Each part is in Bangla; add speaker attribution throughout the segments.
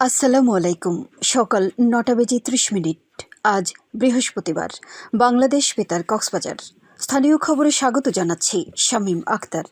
Speaker 1: আসসালামু আলাইকুম। সকাল নটা বেজে ত্রিশ মিনিট। আজ বৃহস্পতিবার। বাংলাদেশ বেতার, কক্সবাজার। স্থানীয় খবরে স্বাগত জানাচ্ছি শামীম আক্তার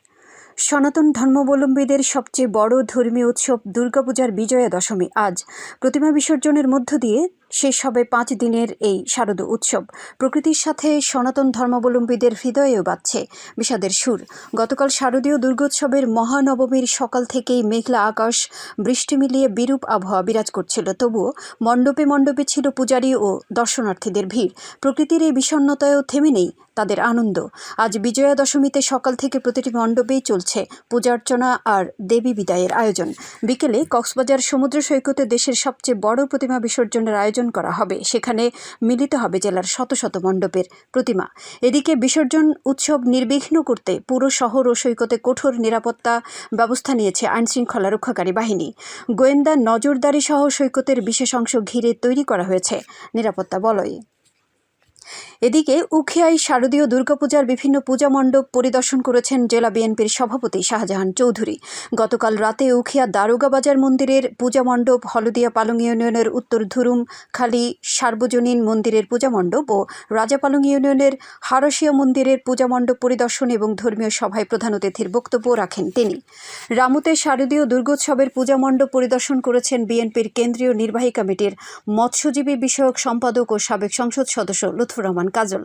Speaker 1: সনাতন ধর্মাবলম্বীদের সবচেয়ে বড় ধর্মীয় উৎসব দুর্গাপূজার বিজয়া দশমী আজ প্রতিমা বিসর্জনের মধ্য দিয়ে শেষ হবে পাঁচ দিনের এই শারদ উৎসব। প্রকৃতির সাথে সনাতন ধর্মাবলম্বীদের হৃদয়েও বাজছে বিষাদের সুর। গতকাল শারদীয় দুর্গোৎসবের মহানবমীর সকাল থেকেই মেঘলা আকাশ, বৃষ্টি মিলিয়ে বিরূপ আবহাওয়া বিরাজ করছিল। তবুও মণ্ডপে মণ্ডপে ছিল পূজারী ও দর্শনার্থীদের ভিড়। প্রকৃতির এই বিষণ্ণতায়ও থেমে নেই তাদের আনন্দ। আজ বিজয়া দশমীতে সকাল থেকে প্রতিটি মণ্ডপেই চলছে পূজার্চনা আর দেবী বিদায়ের আয়োজন। বিকেলে কক্সবাজার সমুদ্র সৈকতে দেশের সবচেয়ে বড় প্রতিমা বিসর্জনের আয়োজন করা হবে। সেখানে মিলিত হবে জেলার শত শত মণ্ডপের প্রতিমা। এদিকে বিসর্জন উৎসব নির্বিঘ্ন করতে পুরো শহর ও সৈকতে কঠোর নিরাপত্তা ব্যবস্থা নিয়েছে আইনশৃঙ্খলা রক্ষাকারী বাহিনী। গোয়েন্দা নজরদারি সহ সৈকতের বিশেষ অংশ ঘিরে তৈরি করা হয়েছে নিরাপত্তা বলয়। এদিকে উখিয়ায় শারদীয় দুর্গাপূজার বিভিন্ন পূজা মণ্ডপ পরিদর্শন করেছেন জেলা বিএনপির সভাপতি শাহজাহান চৌধুরী। গতকাল রাতে উখিয়া দারোগা বাজার মন্দিরের পূজা মণ্ডপ, হলদিয়া পালং ইউনিয়নের উত্তর ধুরুম, খালি, সার্বজনীন মন্দিরের পূজা মণ্ডপ ও রাজাপালং ইউনিয়নের হারসিয়া মন্দিরের পূজা মণ্ডপ পরিদর্শন এবং ধর্মীয় সভায় প্রধান অতিথির বক্তব্য রাখেন তিনি। রামুতে শারদীয় দুর্গোৎসবের পূজা মণ্ডপ পরিদর্শন করেছেন বিএনপির কেন্দ্রীয় নির্বাহী কমিটির মৎস্যজীবী বিষয়ক সম্পাদক ও সাবেক সংসদ সদস্য লুৎফুর রহমান কাজল।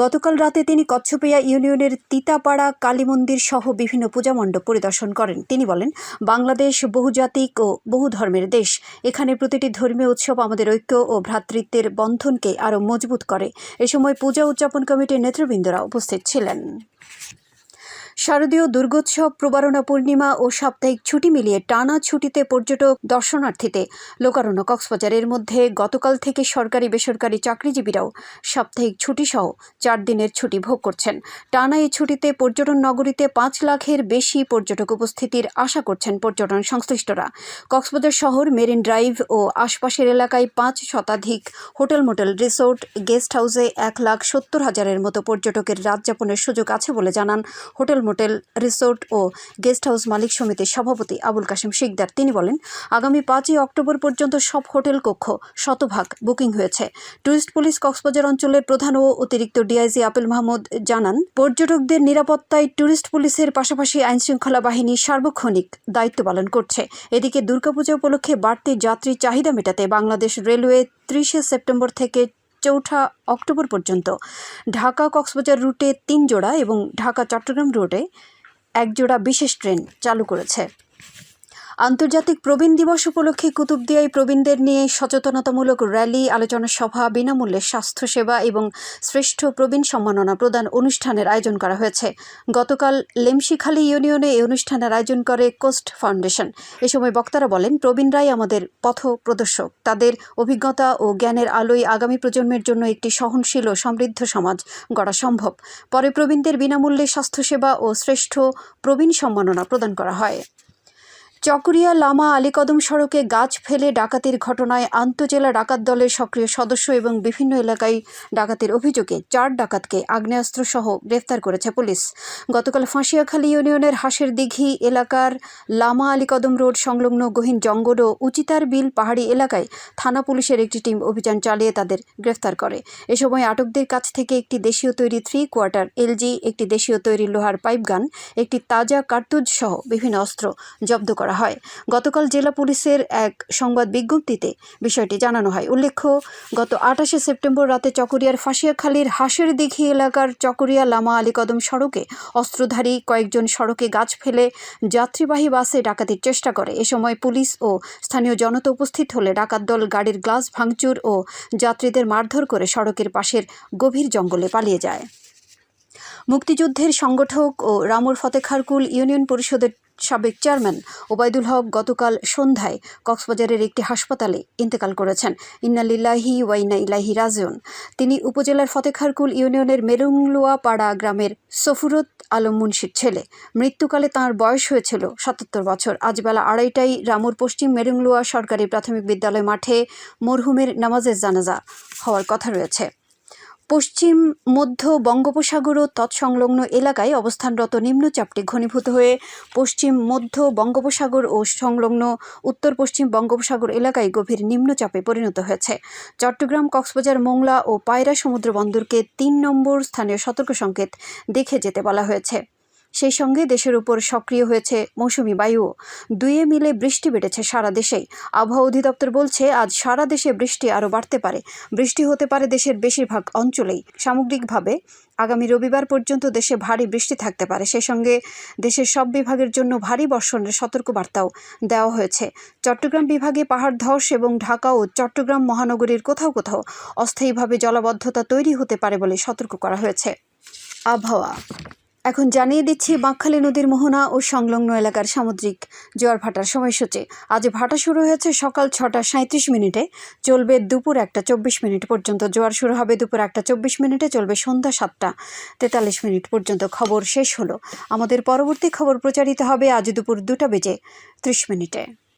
Speaker 1: গতকাল রাতে তিনি কচ্ছপিয়া ইউনিয়নের তিতাপাড়া কালী মন্দির সহ বিভিন্ন পূজা মণ্ডপ পরিদর্শন করেন। তিনি বলেন, বাংলাদেশ বহুজাতিক ও বহু ধর্মের দেশ। এখানে প্রতিটি ধর্মীয় উৎসব আমাদের ঐক্য ও ভ্রাতৃত্বের বন্ধনকে আরও মজবুত করে। এ সময় পূজা উদযাপন কমিটির নেতৃবৃন্দরা উপস্থিত ছিলেন। শারদীয় দুর্গোৎসব, প্রবারণা পূর্ণিমা ও সাপ্তাহিক ছুটি মিলিয়ে টানা ছুটিতে পর্যটক দর্শনার্থীতে লোকারণ্য কক্সবাজারের মধ্যে গতকাল থেকে সরকারি বেসরকারি চাকরিজীবীরাও সাপ্তাহিক ছুটি সহ চার দিনের ছুটি ভোগ করছেন। টানা এই ছুটিতে পর্যটন নগরীতে পাঁচ লাখের বেশি পর্যটক উপস্থিতির আশা করছেন পর্যটন সংশ্লিষ্টরা। কক্সবাজার শহর, মেরিন ড্রাইভ ও আশপাশের এলাকায় পাঁচ শতাধিক হোটেল, মোটেল, রিসোর্ট, গেস্ট হাউসে এক লাখ সত্তর হাজারের মতো পর্যটকের রাত যাপনের সুযোগ আছে বলে জানান হোটেল মোটেল রিসোর্ট ও গেস্ট হাউস মালিক সমিতির সভাপতি আবুল কাশিম শিকদার। তিনি বলেন, আগামী পাঁচই অক্টোবর পর্যন্ত সব হোটেল কক্ষ শতভাগ বুকিং হয়েছে। টুরিস্ট পুলিশ কক্সবাজার অঞ্চলের প্রধান ও অতিরিক্ত ডিআইজি আপেল মাহমুদ জানান, পর্যটকদের নিরাপত্তায় টুরিস্ট পুলিশের পাশাপাশি আইনশৃঙ্খলা বাহিনী সার্বক্ষণিক দায়িত্ব পালন করছে। এদিকে দুর্গাপূজা উপলক্ষে বাড়তি যাত্রী চাহিদা মেটাতে বাংলাদেশ রেলওয়ে ত্রিশে সেপ্টেম্বর থেকে চৌঠা অক্টোবর পর্যন্ত। ঢাকা কক্সবাজার রুটে তিন জোড়া এবং ঢাকা চট্টগ্রাম রুটে এক জোড়া বিশেষ ট্রেন চালু করেছে। আন্তর্জাতিক প্রবীণ দিবস উপলক্ষে কুতুবদিয়ায় প্রবীণদের নিয়ে সচেতনতামূলক র্যালি, আলোচনা সভা, বিনামূল্যে স্বাস্থ্যসেবা এবং শ্রেষ্ঠ প্রবীণ সম্মাননা প্রদান অনুষ্ঠানের আয়োজন করা হয়েছে। গতকাল লেমশিখালী ইউনিয়নে এই অনুষ্ঠানের আয়োজন করে কোস্ট ফাউন্ডেশন। এ সময় বক্তারা বলেন, প্রবীণরাই আমাদের পথ প্রদর্শক। তাদের অভিজ্ঞতা ও জ্ঞানের আলোয় আগামী প্রজন্মের জন্য একটি সহনশীল ও সমৃদ্ধ সমাজ গড়া সম্ভব। পরে প্রবীণদের বিনামূল্যে স্বাস্থ্যসেবা ও শ্রেষ্ঠ প্রবীণ সম্মাননা প্রদান করা হয়। চকরিয়া লামা আলীকদম সড়কে গাছ ফেলে ডাকাতির ঘটনায় আন্তজেলা ডাকাত দলের সক্রিয় সদস্য এবং বিভিন্ন এলাকায় ডাকাতির অভিযোগে চার ডাকাতকে আগ্নেয়াস্ত্রসহ গ্রেফতার করেছে পুলিশ। গতকাল ফাঁসিয়াখালী ইউনিয়নের হাঁসের দিঘি এলাকার লামা আলীকদম রোড সংলগ্ন গহীন জঙ্গল ও উচিতার বিল পাহাড়ি এলাকায় থানা পুলিশের একটি টিম অভিযান চালিয়ে তাদের গ্রেফতার করে। এ সময় আটকদের কাছ থেকে একটি দেশীয় তৈরি থ্রি কোয়ার্টার এলজি, একটি দেশীয় তৈরি লোহার পাইপগান একটি তাজা কার্তুজ সহ বিভিন্ন অস্ত্র জব্দ করা করা হয়। গতকাল জেলা পুলিশের এক সংবাদ বিজ্ঞপ্তিতে বিষয়টি জানানো হয়। উল্লেখ্য, গত আঠাশে সেপ্টেম্বর রাতে চকরিয়ার ফাঁসিয়াখালীর হাঁসের দিঘি এলাকার চকরিয়া লামা আলীকদম সড়কে অস্ত্রধারী কয়েকজন সড়কে গাছ ফেলে যাত্রীবাহী বাসে ডাকাতির চেষ্টা করে। এ সময় পুলিশ ও স্থানীয় জনতা উপস্থিত হলে ডাকাত দল গাড়ির গ্লাস ভাঙচুর ও যাত্রীদের মারধর করে সড়কের পাশের গভীর জঙ্গলে পালিয়ে যায়। মুক্তিযুদ্ধের সংগঠক ও রামুর ফতেখারকুল ইউনিয়ন পরিষদের সাবেক চেয়ারম্যান ওবায়দুল হক গতকাল সন্ধ্যায় কক্সবাজারের একটি হাসপাতালে ইন্তেকাল করেছেন। ইন্নালিল্লাহি ওয়াইনা ইলাহি রাজিউন। তিনি উপজেলার ফতেখারকুল ইউনিয়নের মেরুংলুয়া পাড়া গ্রামের সফুরত আলম মুন্সির ছেলে। মৃত্যুকালে তাঁর বয়স হয়েছিল সাতাত্তর বছর। আজ বেলা আড়াইটায় রামুর পশ্চিম মেরুংলুয়া সরকারি প্রাথমিক বিদ্যালয় মাঠে মরহুমের নামাজের জানাজা হওয়ার কথা রয়েছে। পশ্চিম, মধ্য বঙ্গোপসাগর ও তৎসংলগ্ন এলাকায় অবস্থানরত নিম্নচাপটি ঘনীভূত হয়ে পশ্চিম, মধ্য বঙ্গোপসাগর ও সংলগ্ন উত্তর পশ্চিম বঙ্গোপসাগর এলাকায় গভীর নিম্নচাপে পরিণত হয়েছে। চট্টগ্রাম, কক্সবাজার, মোংলা ও পায়রা সমুদ্র বন্দরকে তিন নম্বর স্থানীয় সতর্ক সংকেত দেখে যেতে বলা হয়েছে। সেই সঙ্গে দেশের উপর সক্রিয় হয়েছে মৌসুমি বায়ু। দুয়ে মিলে বৃষ্টি বেড়েছে সারা দেশেই। আবহাওয়া অধিদপ্তর বলছে, আজ সারা দেশে বৃষ্টি আরও বাড়তে পারে। বৃষ্টি হতে পারে দেশের বেশিরভাগ অঞ্চলেই। সামগ্রিকভাবে, আগামী রবিবার পর্যন্ত দেশে ভারী বৃষ্টি থাকতে পারে। সেই সঙ্গে দেশের সব বিভাগের জন্য ভারী বর্ষণের সতর্কবার্তাও দেওয়া হয়েছে। চট্টগ্রাম বিভাগে পাহাড় ধস এবং ঢাকা ও চট্টগ্রাম মহানগরীর কোথাও কোথাও অস্থায়ীভাবে জলাবদ্ধতা তৈরি হতে পারে বলে সতর্ক করা হয়েছে। আবহাওয়া এখন জানিয়ে দিচ্ছি, বাঁকখালী নদীর মোহনা ও সংলগ্ন এলাকার সামুদ্রিক জোয়ার ভাটার সময়সূচি। আজ ভাটা শুরু হয়েছে সকাল ছটা সাঁত্রিশ মিনিটে। চলবে দুপুর একটা চব্বিশ মিনিট পর্যন্ত। জোয়ার শুরু হবে দুপুর একটা চব্বিশ মিনিটে, চলবে সন্ধ্যা সাতটা তেতাল্লিশ মিনিট পর্যন্ত। খবর শেষ হলো। আমাদের পরবর্তী খবর প্রচারিত হবে আজ দুপুর দুটা বেজে ত্রিশ মিনিটে।